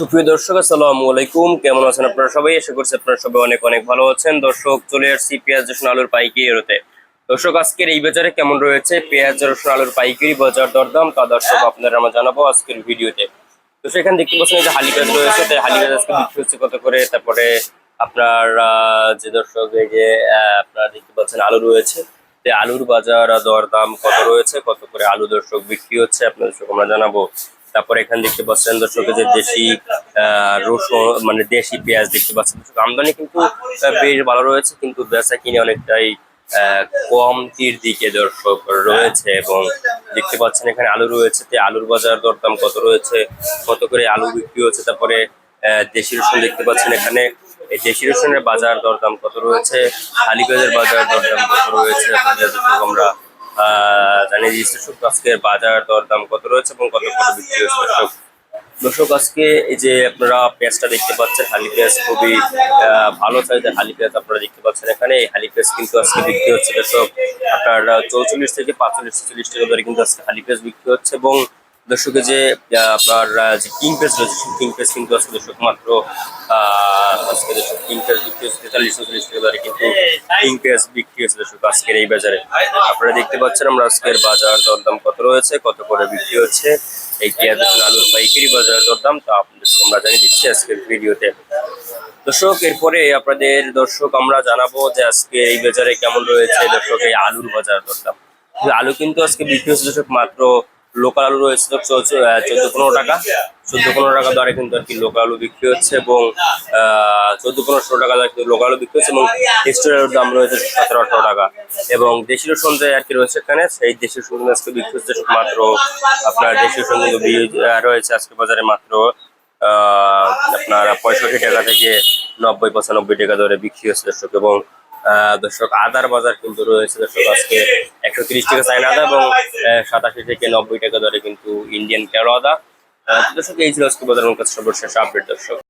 সুপ্রিয় দর্শক, আসসালামু আলাইকুম। কেমন আছেন আপনারা সবাই? আশা করছি আপনারা সবাই অনেক অনেক ভালো আছেন। দর্শক, চলে আসছি পেঁয়াজ, রসুন, আলুর পাইকারি এরোতে দর্শক, আজকের এই বাজারে কেমন রয়েছে? পেঁয়াজ, রসুন, আলুর পাইকারি, বাজার দরদাম তা দর্শক আপনারা আমরা জানাব আজকের ভিডিওতে। তো সেখানে দেখতে পাচ্ছেন যে হালি রয়েছে তাই হালি পেঁয়াজ আজকে বিক্রি হচ্ছে কত করে? তারপরে আপনার যে দর্শক, এই যে আপনারা দেখতে পাচ্ছেন আলু রয়েছে। তো আলুর বাজার দরদাম কত রয়েছে? কত করে আলু দর্শক বিক্রি হচ্ছে? আপনাদের আমরা জানাব। তারপরে এখানে দেখতে পাচ্ছেন দর্শক যে দেশি রসুন মানে দেশি পেঁয়াজ দেখতে পাচ্ছেন আমদানি কিন্তু বেশ ভালো রয়েছে, কিন্তু বেচা কিনে অনেকটাই কমতির দিকে দর্শক রয়েছে এবং দেখতে পাচ্ছেন এখানে আলু রয়েছে, তো আলুর বাজার দরদাম কত রয়েছে, কত করে আলু বিক্রি হচ্ছে, তারপরে দেশি রসুন দেখতে পাচ্ছেন এখানে, এই দেশি রসুনের বাজার দরদাম কত রয়েছে খালি পেঁয়াজের বাজার দরদাম কত রয়েছে আমরা জানিয়ে দিচ্ছি দর্শক আজকের বাজার দরদাম কত রয়েছে এবং কত কত বিক্রি হচ্ছে দর্শক? দর্শক, আজকে এই যে আপনারা পেঁয়াজটা দেখতে পাচ্ছেন, হালি পেঁয়াজ খুবই ভালো সাইজের হালি পেঁয়াজ আপনারা দেখতে পাচ্ছেন এখানে। এই হালি পেঁয়াজ কিন্তু আজকে বিক্রি হচ্ছে দর্শক, আপনার চৌচল্লিশ থেকে পাঁচচল্লিশ, ছেচল্লিশ টাকা ধরে কিন্তু আজকে হালি পেঁয়াজ বিক্রি হচ্ছে এবং দর্শকের যে আপনার যে কিং পেঁয়াজ রয়েছে কিং পেঁয়াজ কিন্তু আজকে দর্শক মাত্র আজকে দর্শক পেঁয়াজ বিক্রি হচ্ছে তেতাল্লিশ চল্লিশ টাকা ধরে কিন্তু কিং পেঁয়াজ বিক্রি হচ্ছে দর্শক আজকের এই বাজারে। আপনারা দেখতে পাচ্ছেন আমরা আজকের বাজার দরদাম কত রয়েছে কত করে বিক্রি হচ্ছে। এই পেঁয়াজ আলুর পাইকারি বাজার দরদাম তা আপনাদের আমরা জানিয়ে দিচ্ছি আজকের ভিডিওতে। দর্শক এরপরে আপনাদের দর্শক আমরা জানাব যে আজকে এই বাজারে কেমন রয়েছে দর্শক এই আলুর বাজার দরদাম। আলু কিন্তু আজকে বিক্রি হচ্ছে দর্শক মাত্র লোকাল আলু রয়েছে চোদ্দ পনেরো টাকা। চোদ্দ পনেরো টাকা দরে কিন্তু আর কি লোকাল আলু বিক্রি হচ্ছে এবং চোদ্দ পনেরো ষোলো টাকা দরে লোকাল আলু বিক্রি হচ্ছে এবং এক্সট্রার দাম রয়েছে সতেরো আঠারো টাকা। এবং দেশি রসুন যে আর কি রয়েছে এখানে, সেই দেশি রসুন আজকে বিক্রি হচ্ছে মাত্র আপনার দেশি রসুন কিন্তু রয়েছে আজকে বাজারে মাত্র আপনার পঁয়ষট্টি টাকা থেকে নব্বই, পঁচানব্বই টাকা ধরে বিক্রি হচ্ছে দর্শক। এবং দর্শক, আদার বাজার কিন্তু রয়েছে দর্শক আজকে একশো তিরিশ টাকা চাইনা আদা এবং সাতাশি থেকে নব্বই টাকা ধরে কিন্তু ইন্ডিয়ান কেরো আদা। আহ, তো দর্শক এই ছিল আজকে বাজারের কাছে সর্বশেষ আপডেট দর্শক।